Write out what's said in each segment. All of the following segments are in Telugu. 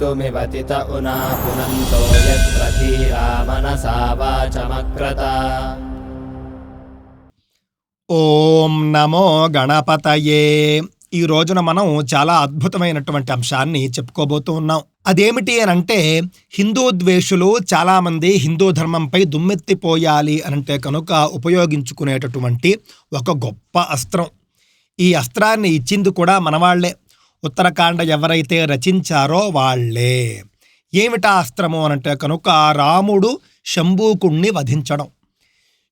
मृत्युमिवतित उना पुनन्तो यत्र धीरा मनसा वाचमक्रत ఓం నమో గణపతయే ఈ రోజున మనం చాలా అద్భుతమైనటువంటి అంశాన్ని చెప్పుకోబోతూ ఉన్నాం అదేమిటి అని అంటే హిందూ ద్వేషులు చాలా మంది హిందూ ధర్మంపై దుమ్మెత్తిపోయాలి అనంటే కనుక ఉపయోగించుకునేటటువంటి ఒక గొప్ప అస్త్రం ఈ అస్త్రాన్ని ఇచ్చింది కూడా మనవాళ్లే ఉత్తరకాండ ఎవరైతే రచించారో వాళ్ళే ఏమిటా అస్త్రము అనంటే కనుక రాముడు శంభూకుణ్ణి వధించడం.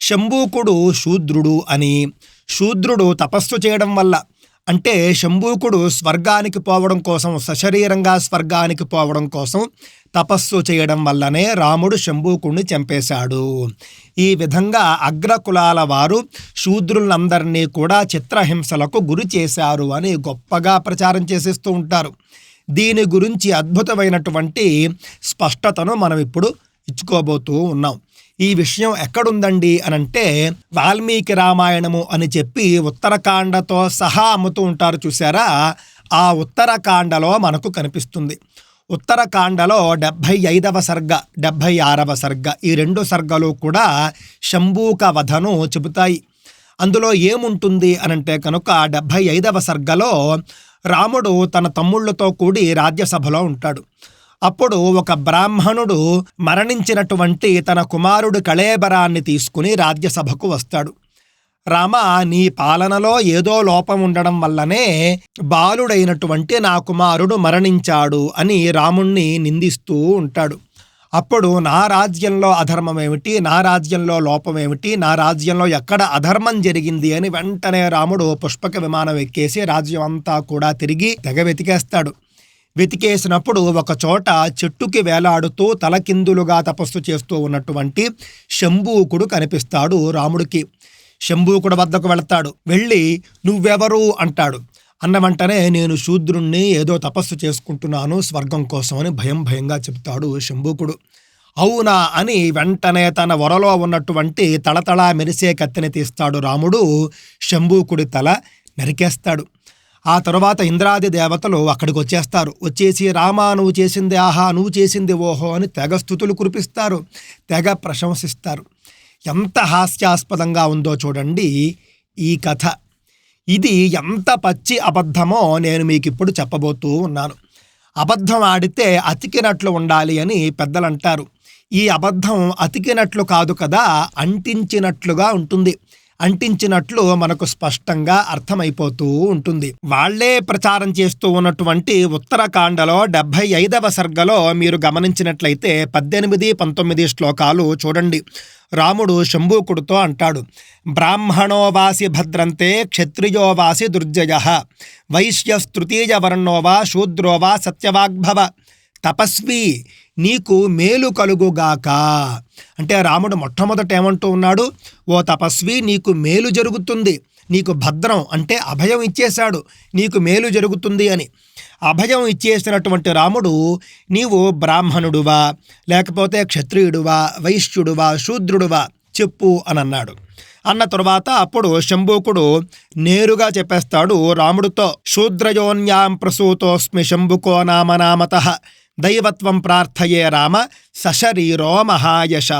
శంభూకుడు శూద్రుడు అని శూద్రుడు తపస్సు చేయడం వల్ల అంటే శంభూకుడు స్వర్గానికి పోవడం కోసం సశరీరంగా స్వర్గానికి పోవడం కోసం తపస్సు చేయడం వల్లనే రాముడు శంభూకుణ్ణి చంపేశాడు. ఈ విధంగా అగ్రకులాల వారు శూద్రులందరినీ కూడా చిత్రహింసలకు గురి చేశారు అని గొప్పగా ప్రచారం చేసేస్తూ ఉంటారు. దీని గురించి అద్భుతమైనటువంటి స్పష్టతను మనం ఇప్పుడు ఇచ్చుకోబోతూ ఉన్నాం. ఈ విషయం ఎక్కడుందండి అనంటే వాల్మీకి రామాయణము అని చెప్పి ఉత్తరకాండతో సహా అమ్ముతూ ఉంటారు చూసారా ఆ ఉత్తరాఖండలో మనకు కనిపిస్తుంది. ఉత్తరకాండలో డెబ్భై ఐదవ సర్గ డెబ్భై ఆరవ సర్గ ఈ రెండు సర్గలు కూడా శంభూక వధను చెబుతాయి. అందులో ఏముంటుంది అనంటే కనుక డెబ్భై ఐదవ సర్గలో రాముడు తన తమ్ముళ్ళతో కూడి రాజ్యసభలో ఉంటాడు. అప్పుడు ఒక బ్రాహ్మణుడు మరణించినటువంటి తన కుమారుడు కళేబరాన్ని తీసుకుని రాజ్యసభకు వస్తాడు. రామ నీ పాలనలో ఏదో లోపం ఉండడం వల్లనే బాలుడైనటువంటి నా కుమారుడు మరణించాడు అని రాముణ్ణి నిందిస్తూ ఉంటాడు. అప్పుడు నా రాజ్యంలో అధర్మం ఏమిటి నా రాజ్యంలో లోపం ఏమిటి నా రాజ్యంలో ఎక్కడ అధర్మం జరిగింది అని వెంటనే రాముడు పుష్పక విమానం ఎక్కేసి రాజ్యం అంతా కూడా తిరిగి తెగ వెతికేస్తాడు. వెతికేసినప్పుడు ఒక చోట చెట్టుకి వేలాడుతూ తలకిందులుగా తపస్సు చేస్తూ ఉన్నటువంటి శంభూకుడు కనిపిస్తాడు రాముడికి. శంభూకుడు వద్దకు వెళతాడు. వెళ్ళి నువ్వెవరు అంటాడు. అన్న వెంటనే నేను శూద్రుణ్ణి ఏదో తపస్సు చేసుకుంటున్నాను స్వర్గం కోసం అని భయం భయంగా చెప్తాడు శంభూకుడు అవునా అని వెంటనే తన వరలో ఉన్నటువంటి తళతళ మెరిసే కత్తిని తీస్తాడు రాముడు. శంభూకుడి తల నరికేస్తాడు. ఆ తరువాత ఇంద్రాది దేవతలు అక్కడికి వచ్చేస్తారు. వచ్చేసి రామా నువ్వు చేసింది ఆహా నువ్వు చేసింది ఓహో అని తెగ స్థుతులు కురిపిస్తారు. తెగ ప్రశంసిస్తారు. ఎంత హాస్యాస్పదంగా ఉందో చూడండి ఈ కథ. ఇది ఎంత పచ్చి అబద్ధమో నేను మీకు ఇప్పుడు చెప్పబోతూ ఉన్నాను. అబద్ధం ఆడితే అతికినట్లు ఉండాలి అని పెద్దలు అంటారు ఈ అబద్ధం అతికినట్లు కాదు కదా అంటించినట్లుగా ఉంటుంది. అంటించినట్లు మనకు స్పష్టంగా అర్థమైపోతూ ఉంటుంది. వాళ్ళే ప్రచారం చేస్తూ ఉన్నటువంటి ఉత్తరకాండలో డెబ్బై ఐదవ సర్గలో మీరు గమనించినట్లయితే పద్దెనిమిది పంతొమ్మిది శ్లోకాలు చూడండి. రాముడు శంభూకుడితో అంటాడు బ్రాహ్మణోవాసి భద్రంతే క్షత్రియోవాసి దుర్జయ వైశ్యస్తృతీయ వర్ణోవా శూద్రోవా సత్యవాగ్భవ తపస్వి నీకు మేలు కలుగుగాక. అంటే రాముడు మొట్టమొదట ఏమంటూ ఉన్నాడు ఓ తపస్వి నీకు మేలు జరుగుతుంది. నీకు భద్రం అంటే అభయం ఇచ్చేశాడు. నీకు మేలు జరుగుతుంది అని. అభయం ఇచ్చేసినటువంటి రాముడు నీవు బ్రాహ్మణుడువా లేకపోతే క్షత్రియుడువా వైశ్యుడువా శూద్రుడువా చెప్పు అని అన్నాడు. అన్న తరువాత అప్పుడు శంభూకుడు నేరుగా చెప్పేస్తాడు రాముడితో శూద్రయోన్యాం ప్రసూతోస్మి శంభుకో నామనామత దైవత్వం ప్రార్థయే రామ సశరీరో మహాయశ.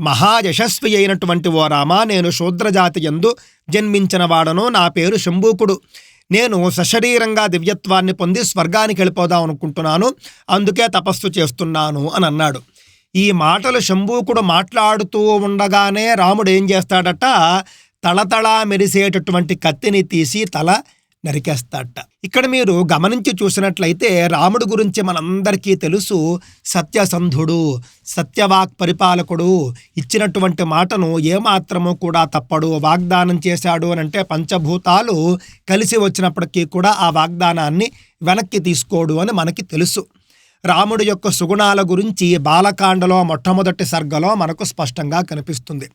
మహాయశస్వి అయినటువంటి ఓ రామ నేను శూద్రజాతి ఎందు జన్మించిన వాడను నా పేరు శంభూకుడు. నేను సశరీరంగా దివ్యత్వాన్ని పొంది స్వర్గానికి వెళ్ళిపోదాం అనుకుంటున్నాను. అందుకే తపస్సు చేస్తున్నాను అని అన్నాడు. ఈ మాటలు శంభూకుడు మాట్లాడుతూ ఉండగానే రాముడు ఏం చేస్తాడట? తళతళ మెరిసేటటువంటి కత్తిని తీసి తల నరికేస్తాడట. ఇక్కడ మీరు గమనించి చూసినట్లయితే రాముడు గురించి మనందరికీ తెలుసు సత్యసంధుడు సత్యవాక్ పరిపాలకుడు ఇచ్చినటువంటి మాటను ఏమాత్రము కూడా తప్పడు. వాగ్దానం చేశాడు అని అంటే పంచభూతాలు కలిసి వచ్చినప్పటికీ కూడా ఆ వాగ్దానాన్ని వెనక్కి తీసుకోడు అని మనకి తెలుసు. రాముడి యొక్క సుగుణాల గురించి బాలకాండలో మొట్టమొదటి సర్గలో మనకు స్పష్టంగా కనిపిస్తుంది.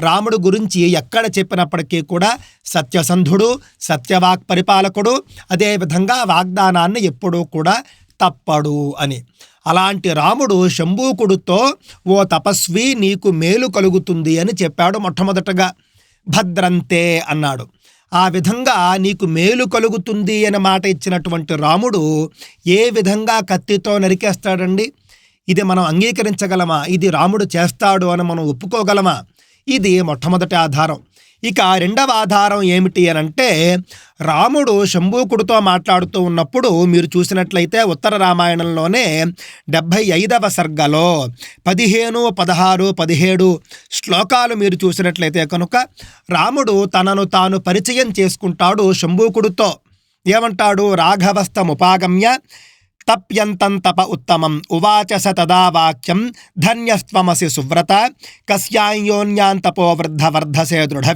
రాముడు గురించి ఎక్కడ చెప్పినప్పటికీ కూడా సత్యసంధుడు సత్యవాక్ పరిపాలకుడు అదేవిధంగా వాగ్దానాన్ని ఎప్పుడూ కూడా తప్పడు అని. అలాంటి రాముడు శంభూకుడుతో ఓ తపస్వి నీకు మేలు కలుగుతుంది అని చెప్పాడు మొట్టమొదటగా. భద్రంతే అన్నాడు. ఆ విధంగా నీకు మేలు కలుగుతుంది అని మాట ఇచ్చినటువంటి రాముడు ఏ విధంగా కత్తితో నరికేస్తాడండి? ఇది మనం అంగీకరించగలమా? ఇది రాముడు చేస్తాడు అని మనం ఒప్పుకోగలమా? ఇది మొట్టమొదటి ఆధారం. ఇక రెండవ ఆధారం ఏమిటి అని అంటే రాముడు శంభూకుడితో మాట్లాడుతూ ఉన్నప్పుడు మీరు చూసినట్లయితే ఉత్తర రామాయణంలోనే డెబ్భై ఐదవ సర్గలో పదిహేను పదహారు పదిహేడు శ్లోకాలు మీరు చూసినట్లయితే కనుక రాముడు తనను తాను పరిచయం చేసుకుంటాడు శంభూకుడితో ఏమంటాడు? రాఘవస్థముపాగమ్య తప్యంతంతప ఉత్తమం ఉవాచ స తదా వాక్యం ధన్యస్త్వమసి సువ్రత కస్యాయోన్యాంతపో వృద్ధ వర్ధసే దృఢ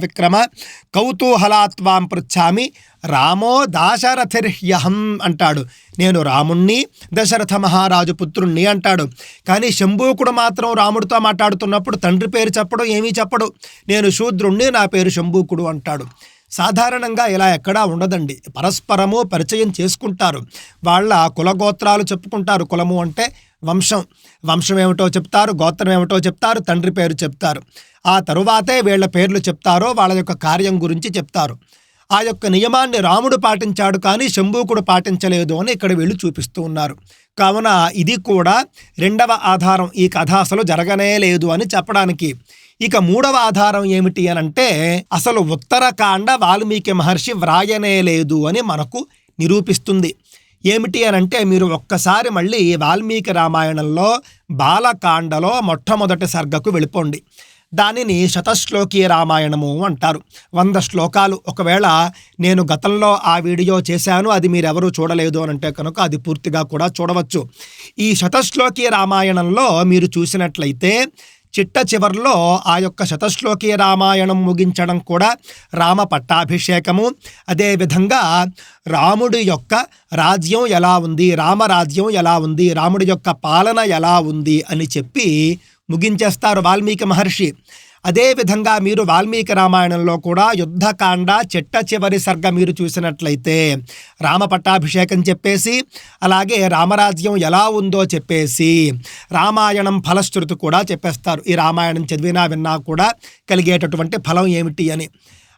కౌతూహలాత్వాం పృచ్ఛామి రామో దాశరథిర్హ్యహం అంటాడు। నేను రాముణ్ణి దశరథ మహారాజు పుత్రుణ్ణి అంటాడు। కానీ శంభూకుడు మాత్రం రాముడితో మాట్లాడుతున్నప్పుడు తండ్రి పేరు చెప్పడు ఏమీ చెప్పడు. నేను శూద్రుణ్ణి నా పేరు శంభూకుడు అంటాడు। సాధారణంగా ఇలా ఎక్కడా ఉండదండి. పరస్పరము పరిచయం చేసుకుంటారు. వాళ్ళ కులగోత్రాలు చెప్పుకుంటారు. కులము అంటే వంశం. వంశం ఏమిటో చెప్తారు. గోత్రం ఏమిటో చెప్తారు. తండ్రి పేరు చెప్తారు. ఆ తరువాతే వీళ్ళ పేర్లు చెప్తారో వాళ్ళ యొక్క కార్యం గురించి చెప్తారు. ఆ యొక్క నియమాన్ని రాముడు పాటించాడు కానీ శంభూకుడు పాటించలేదు అని ఇక్కడ వీళ్ళు చూపిస్తూ ఉన్నారు. కావున ఇది కూడా రెండవ ఆధారం. ఈ కథ అసలు జరగనే లేదు అని చెప్పడానికి ఇక మూడవ ఆధారం ఏమిటి అని అంటే అసలు ఉత్తరకాండ వాల్మీకి మహర్షి వ్రాయనే లేదు అని మనకు నిరూపిస్తుంది. ఏమిటి అని అంటే మీరు ఒక్కసారి మళ్ళీ వాల్మీకి రామాయణంలో బాలకాండలో మొట్టమొదటి సర్గకు వెళ్ళిపోండి. దానిని శతశ్లోకి రామాయణము అంటారు. వంద శ్లోకాలు. ఒకవేళ నేను గతంలో ఆ వీడియో చేశాను అది మీరెవరూ చూడలేదు అని అంటే కనుక అది పూర్తిగా కూడా చూడవచ్చు. ఈ శతశ్లోకి రామాయణంలో మీరు చూసినట్లయితే చిట్ట చివర్లో ఆ యొక్క శతశ్లోకి రామాయణం ముగించడం కూడా రామ పట్టాభిషేకము. అదేవిధంగా రాముడి యొక్క రాజ్యం ఎలా ఉంది రామరాజ్యం ఎలా ఉంది రాముడి యొక్క పాలన ఎలా ఉంది అని చెప్పి ముగించేస్తారు వాల్మీకి మహర్షి. అదేవిధంగా మీరు వాల్మీకి రామాయణంలో కూడా యుద్ధకాండ చిట్ట చివరి సర్గ మీరు చూసినట్లయితే రామ పట్టాభిషేకం చెప్పేసి అలాగే రామరాజ్యం ఎలా ఉందో చెప్పేసి రామాయణం ఫలశ్రుతి కూడా చెప్పేస్తారు. ఈ రామాయణం చదివినా విన్నా కూడా కలిగేటటువంటి ఫలం ఏమిటి అని.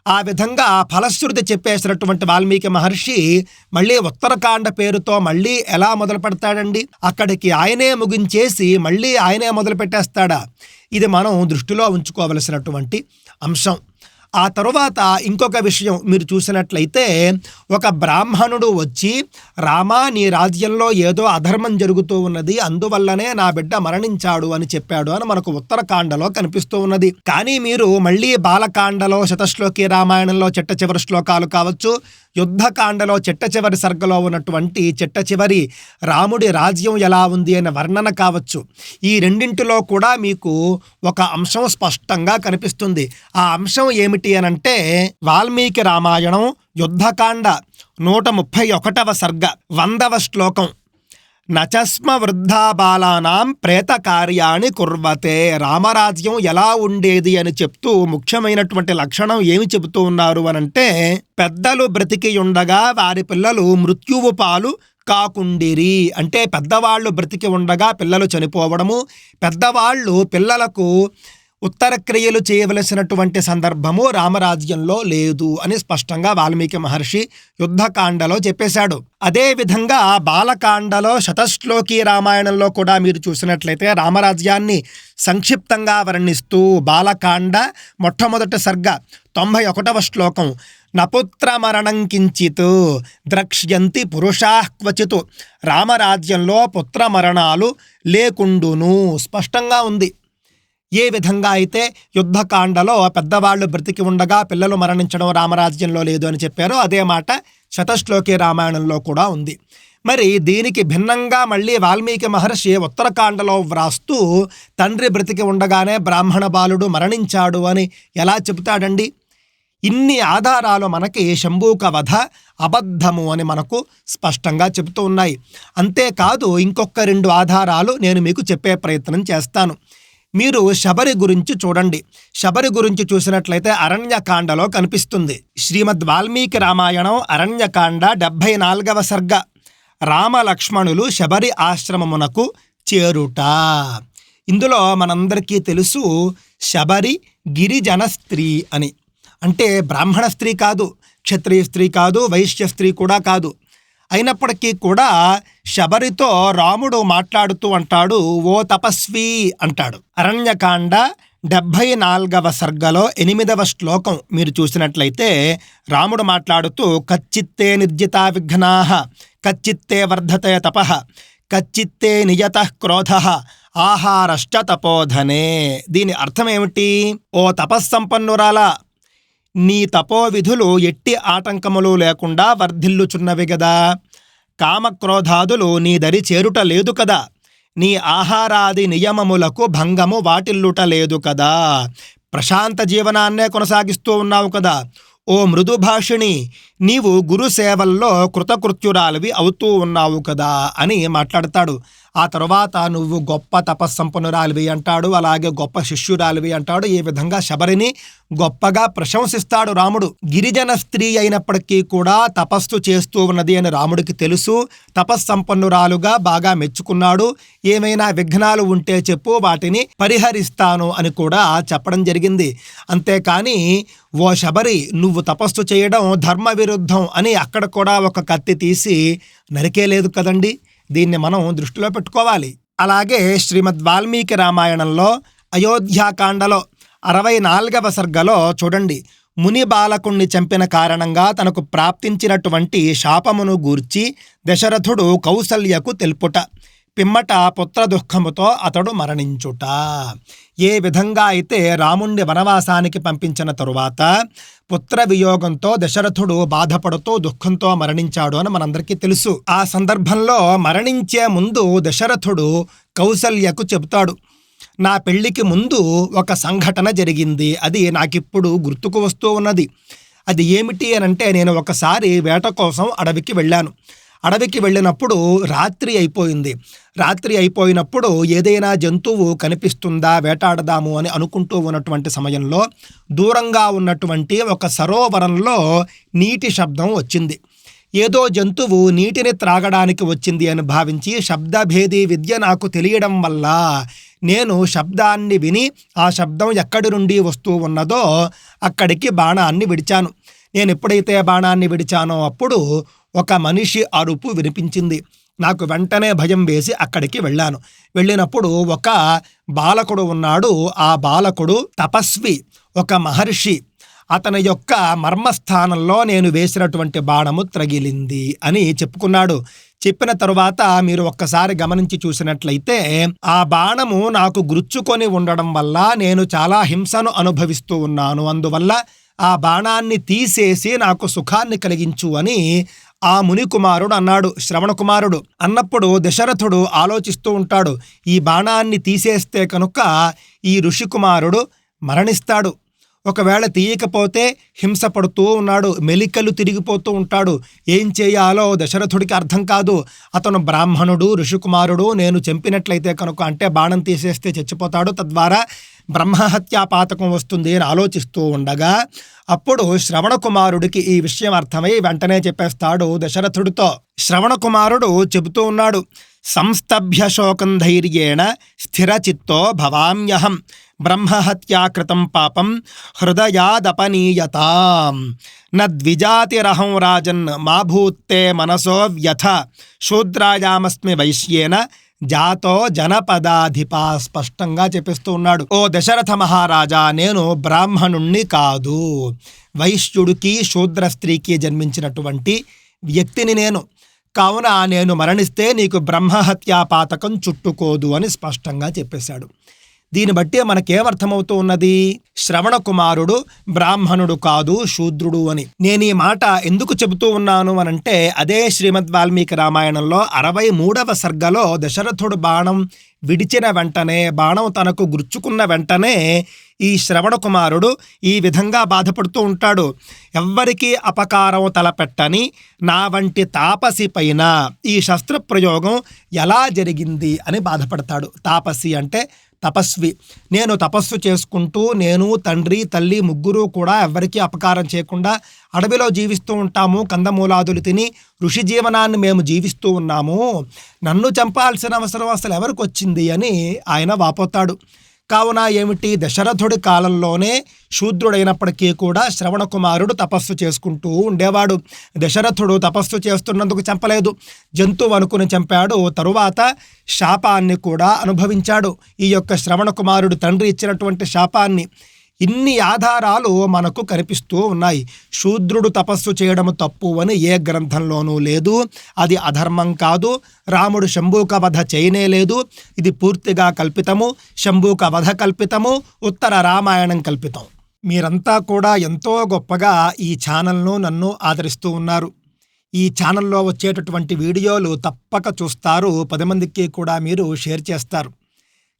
ఆ విధంగా ఫలశ్రుతి చెప్పేసినటువంటి వాల్మీకి మహర్షి మళ్ళీ ఉత్తరకాండ పేరుతో మళ్ళీ ఎలా మొదలు పెడతాడండి అక్కడికి ఆయనే ముగించేసి మళ్ళీ ఆయనే మొదలు పెట్టేస్తాడా ఇది మనం దృష్టిలో ఉంచుకోవలసినటువంటి అంశం. ఆ తరువాత ఇంకొక విషయం మీరు చూసినట్లయితే ఒక బ్రాహ్మణుడు వచ్చి రామా నీ రాజ్యంలో ఏదో అధర్మం జరుగుతూ ఉన్నది అందువల్లనే నా బిడ్డ మరణించాడు అని చెప్పాడు అని మనకు ఉత్తరకాండలో కనిపిస్తూ ఉన్నది. కానీ మీరు మళ్ళీ బాలకాండలో శతశ్లోకి రామాయణంలో చిట్ట చివరి శ్లోకాలు కావచ్చు యుద్ధకాండలో చిట్ట చివరి సర్గలో ఉన్నటువంటి చిట్ట చివరి రాముడి రాజ్యం ఎలా ఉంది అనే వర్ణన కావచ్చు. ఈ రెండింటిలో కూడా మీకు ఒక అంశం స్పష్టంగా కనిపిస్తుంది. ఆ అంశం ఏమిటి అనంటే వాల్మీకి రామాయణం యుద్ధకాండ నూట ముప్పై ఒకటవ సర్గ వందవ శ్లోకం. నచస్మ వృద్ధాబాలానాం ప్రేత కార్యాన్ని కుర్వతే. రామరాజ్యం ఎలా ఉండేది అని చెప్తూ ముఖ్యమైనటువంటి లక్షణం ఏమి చెబుతూ ఉన్నారు అనంటే పెద్దలు బ్రతికి ఉండగా వారి పిల్లలు మృత్యువు పాలు కాకుండిరి. అంటే పెద్దవాళ్ళు బ్రతికి ఉండగా పిల్లలు చనిపోవడము పెద్దవాళ్ళు పిల్లలకు ఉత్తర క్రియలు చేయవలసినటువంటి సందర్భము రామరాజ్యంలో లేదు అని స్పష్టంగా వాల్మీకి మహర్షి యుద్ధకాండలో చెప్పేశాడు. అదేవిధంగా బాలకాండలో శతశ్లోకి రామాయణంలో కూడా మీరు చూసినట్లయితే రామరాజ్యాన్ని సంక్షిప్తంగా వర్ణిస్తూ బాలకాండ మొట్టమొదటి సర్గ తొంభై ఒకటవ శ్లోకం నపుత్రమరణం కించిత్ ద్రక్ష్యంతి పురుషా క్వచిత్ రామరాజ్యంలో పుత్రమరణాలు లేకుండును స్పష్టంగా ఉంది. ఏ విధంగా అయితే యుద్ధకాండలో పెద్దవాళ్ళు బ్రతికి ఉండగా పిల్లలు మరణించడం రామరాజ్యంలో లేదు అని చెప్పారో అదే మాట శతశ్లోకి రామాయణంలో కూడా ఉంది. మరి దీనికి భిన్నంగా మళ్ళీ వాల్మీకి మహర్షి ఉత్తరకాండలో వ్రాస్తూ తండ్రి బ్రతికి ఉండగానే బ్రాహ్మణ బాలుడు మరణించాడు అని ఎలా చెబుతాడండి? ఇన్ని ఆధారాలు మనకి శంభూక వధ అబద్ధము అని మనకు స్పష్టంగా చెబుతూ ఉన్నాయి. అంతేకాదు ఇంకొక రెండు ఆధారాలు నేను మీకు చెప్పే ప్రయత్నం చేస్తాను. మీరు శబరి గురించి చూడండి. శబరి గురించి చూసినట్లయితే అరణ్యకాండలో కనిపిస్తుంది. శ్రీమద్ వాల్మీకి రామాయణం అరణ్యకాండ డెబ్భై నాలుగవ సర్గ. రామలక్ష్మణులు శబరి ఆశ్రమమునకు చేరుట. ఇందులో మనందరికీ తెలుసు శబరి గిరిజన స్త్రీ అని. అంటే బ్రాహ్మణ స్త్రీ కాదు క్షత్రియ స్త్రీ కాదు వైశ్య స్త్రీ కూడా కాదు. అయినప్పటికీ కూడా శబరితో రాముడు మాట్లాడుతూ అంటాడు ఓ తపస్వి అంటాడు. అరణ్యకాండ డెబ్భై నాలుగవ సర్గలో ఎనిమిదవ శ్లోకం మీరు చూసినట్లయితే రాముడు మాట్లాడుతూ కచ్చిత్తే నిర్జితా విఘ్నాః కచ్చిత్తే వర్ధతే తపః కచ్చిత్తే నియత క్రోధ ఆహారశ్చ తపోధనే దీని అర్థం ఏమిటి? ఓ తపస్సంపన్నురాల నీ తపోవిధులు ఎట్టి ఆటంకములు లేకుండా వర్ధిల్లుచున్నవి గదా. కామక్రోధాదులు నీ దరి చేరుట లేదు కదా. నీ ఆహారాది నియమములకు భంగము వాటిల్లుట లేదు కదా. ప్రశాంత జీవనాన్నే కొనసాగిస్తూ ఉన్నావు కదా. ఓ మృదుభాషిణి నీవు గురు సేవల్లో కృతకృత్యురాలివి అవుతూ ఉన్నావు కదా అని మాట్లాడతాడు. ఆ తరువాత నువ్వు గొప్ప తపస్సంపన్నురాలివి అంటాడు. అలాగే గొప్ప శిష్యురాలివి అంటాడు. ఈ విధంగా శబరిని గొప్పగా ప్రశంసిస్తాడు రాముడు. గిరిజన స్త్రీ అయినప్పటికీ కూడా తపస్సు చేస్తూ ఉన్నది అని రాముడికి తెలుసు. తపస్సంపన్నురాలుగా బాగా మెచ్చుకున్నాడు. ఏమైనా విఘ్నాలు ఉంటే చెప్పు వాటిని పరిహరిస్తాను అని కూడా చెప్పడం జరిగింది. అంతేకాని ఓ శబరి నువ్వు తపస్సు చేయడం ధర్మవిరు విరుద్ధం అని అక్కడ కూడా ఒక కత్తి తీసి నరికేలేదు కదండి దీన్ని మనం దృష్టిలో పెట్టుకోవాలి. అలాగే శ్రీమద్ వాల్మీకి రామాయణంలో అయోధ్యాకాండలో అరవై నాలుగవ సర్గలో చూడండి ముని బాలకుణ్ణి చంపిన కారణంగా తనకు ప్రాప్తించినటువంటి శాపమును గూర్చి దశరథుడు కౌసల్యకు తెలుపుట. పిమ్మట పుత్ర దుఃఖముతో అతడు మరణించుట. ఏ విధంగా అయితే రాముణ్ణి వనవాసానికి పంపించిన తరువాత పుత్ర వియోగంతో దశరథుడు బాధపడుతూ దుఃఖంతో మరణించాడు అని మనందరికీ తెలుసు. ఆ సందర్భంలో మరణించే ముందు దశరథుడు కౌసల్యకు చెబుతాడు నా పెళ్ళికి ముందు ఒక సంఘటన జరిగింది. అది నాకిప్పుడు గుర్తుకు వస్తూ ఉన్నది. అది ఏమిటి అని అంటే నేను ఒకసారి వేట కోసం అడవికి వెళ్ళాను. అడవికి వెళ్ళినప్పుడు రాత్రి అయిపోయింది. రాత్రి అయిపోయినప్పుడు ఏదైనా జంతువు కనిపిస్తుందా వేటాడదాము అని అనుకుంటూ ఉన్నటువంటి సమయంలో దూరంగా ఉన్నటువంటి ఒక సరోవరంలో నీటి శబ్దం వచ్చింది. ఏదో జంతువు నీటిని త్రాగడానికి వచ్చింది అని భావించి శబ్దభేది విద్య నాకు తెలియడం వల్ల నేను శబ్దాన్ని విని ఆ శబ్దం ఎక్కడి నుండి వస్తూ ఉన్నదో అక్కడికి బాణాన్ని విడిచాను. నేను ఎప్పుడైతే బాణాన్ని విడిచానో అప్పుడు ఒక మనిషి అరుపు వినిపించింది. నాకు వెంటనే భయం వేసి అక్కడికి వెళ్ళాను. వెళ్ళినప్పుడు ఒక బాలకుడు ఉన్నాడు. ఆ బాలకుడు తపస్వి ఒక మహర్షి. అతని యొక్క మర్మస్థానంలో నేను వేసినటువంటి బాణము త్రగిలింది అని చెప్పుకున్నాడు. చెప్పిన తరువాత మీరు ఒక్కసారి గమనించి చూసినట్లయితే ఆ బాణము నాకు గుర్చుకొని ఉండడం వల్ల నేను చాలా హింసను అనుభవిస్తూ ఉన్నాను. అందువల్ల ఆ బాణాన్ని తీసేసి నాకు సుఖాన్ని కలిగించు అని ఆ ముని కుమారుడు అన్నాడు శ్రవణ కుమారుడు అన్నప్పుడు దశరథుడు ఆలోచిస్తూ ఉంటాడు ఈ బాణాన్ని తీసేస్తే కనుక ఈ ఋషి కుమారుడు మరణిస్తాడు. ఒకవేళ తీయకపోతే హింస పడుతూ ఉన్నాడు మెలికలు తిరిగిపోతూ ఉంటాడు. ఏం చేయాలో దశరథుడికి అర్థం కాదు. అతను బ్రాహ్మణుడు ఋషికుమారుడు నేను చంపినట్లయితే కనుక అంటే బాణం తీసేస్తే చచ్చిపోతాడు తద్వారా బ్రహ్మహత్యాపాతకం వస్తుంది అని ఆలోచిస్తూ ఉండగా అప్పుడు శ్రవణకుమారుడికి ఈ విషయం అర్థమై వెంటనే చెప్పేస్తాడు దశరథుడితో. శ్రవణకుమారుడు చెబుతూ ఉన్నాడు సంస్తభ్య శోకం ధైర్యేణ స్థిరచిత్తో భవామ్యహం బ్రహ్మహత్యాకృతం పాపం హృదయాదపనీయతాం. నద్విజాతిరహం రాజన్ మా భూత్తే మనసో వ్యథ. శూద్రాయామస్మి వైశ్యేన జాతో జనపదాధిప స్పష్టంగా చెప్పిస్తూ ఉన్నాడు. ఓ దశరథ మహారాజా నేను బ్రాహ్మణుణ్ణి కాదు. వైశ్యుడికి శూద్ర స్త్రీకి జన్మించినటువంటి వ్యక్తిని నేను. కావున నేను మరణిస్తే నీకు బ్రహ్మహత్యా పాతకం చుట్టుకోదు అని స్పష్టంగా చెప్పేశాడు. దీన్ని బట్టి మనకేమర్థమవుతూ ఉన్నది? శ్రవణ కుమారుడు బ్రాహ్మణుడు కాదు శూద్రుడు అని. నేను ఈ మాట ఎందుకు చెబుతూ ఉన్నాను అనంటే అదే శ్రీమద్ వాల్మీకి రామాయణంలో అరవై మూడవ సర్గలో దశరథుడు బాణం విడిచిన వెంటనే బాణం తనకు గుర్చుకున్న వెంటనే ఈ శ్రవణ కుమారుడు ఈ విధంగా బాధపడుతూ ఉంటాడు. ఎవ్వరికీ అపకారం తలపెట్టని నా వంటి తాపసి పైన ఈ శస్త్రప్రయోగం ఎలా జరిగింది అని బాధపడతాడు. తాపసి అంటే తపస్వి. నేను తపస్సు చేసుకుంటూ నేను తండ్రి తల్లి ముగ్గురు కూడా ఎవ్వరికీ అపకారం చేయకుండా అడవిలో జీవిస్తూ ఉంటాము కందమూలాదులు తిని ఋషి జీవనాన్ని మేము జీవిస్తూ ఉన్నాము. నన్ను చంపాల్సిన అవసరం అసలు ఎవరికి వచ్చింది అని ఆయన వాపోతాడు. కావున ఏమిటి? దశరథుడి కాలంలోనే శూద్రుడైనప్పటికీ కూడా శ్రవణ కుమారుడు తపస్సు చేసుకుంటూ ఉండేవాడు. దశరథుడు తపస్సు చేస్తున్నందుకు చంపలేదు. జంతువు అనుకుని చంపాడు. తరువాత శాపాన్ని కూడా అనుభవించాడు. ఈ యొక్క శ్రవణ కుమారుడు తండ్రి ఇచ్చినటువంటి శాపాన్ని ఇన్ని ఆధారాలు మనకు కనిపిస్తూ ఉన్నాయి. శూద్రుడు తపస్సు చేయడం తప్పు అని ఏ గ్రంథంలోనూ లేదు. అది అధర్మం కాదు. రాముడు శంభూక వధ చేయనే లేదు. ఇది పూర్తిగా కల్పితము. శంభూక వధ కల్పితము. ఉత్తర రామాయణం కల్పితం. మీరంతా కూడా ఎంతో గొప్పగా ఈ ఛానల్ను నన్ను ఆదరిస్తూ ఉన్నారు. ఈ ఛానల్లో వచ్చేటటువంటి వీడియోలు తప్పక చూస్తారు. పది మందికి కూడా మీరు షేర్ చేస్తారు.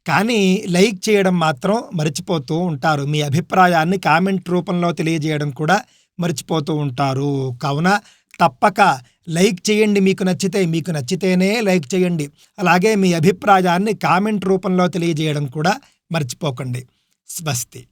కానీ లైక్ చేయడం మాత్రం మర్చిపోతూ ఉంటారు. మీ అభిప్రాయాన్ని కామెంట్ రూపంలో తెలియజేయడం కూడా మర్చిపోతూ ఉంటారు. కావున తప్పక లైక్ చేయండి. మీకు నచ్చితే మీకు నచ్చితేనే లైక్ చేయండి. అలాగే మీ అభిప్రాయాన్ని కామెంట్ రూపంలో తెలియజేయడం కూడా మర్చిపోకండి. స్వస్తి.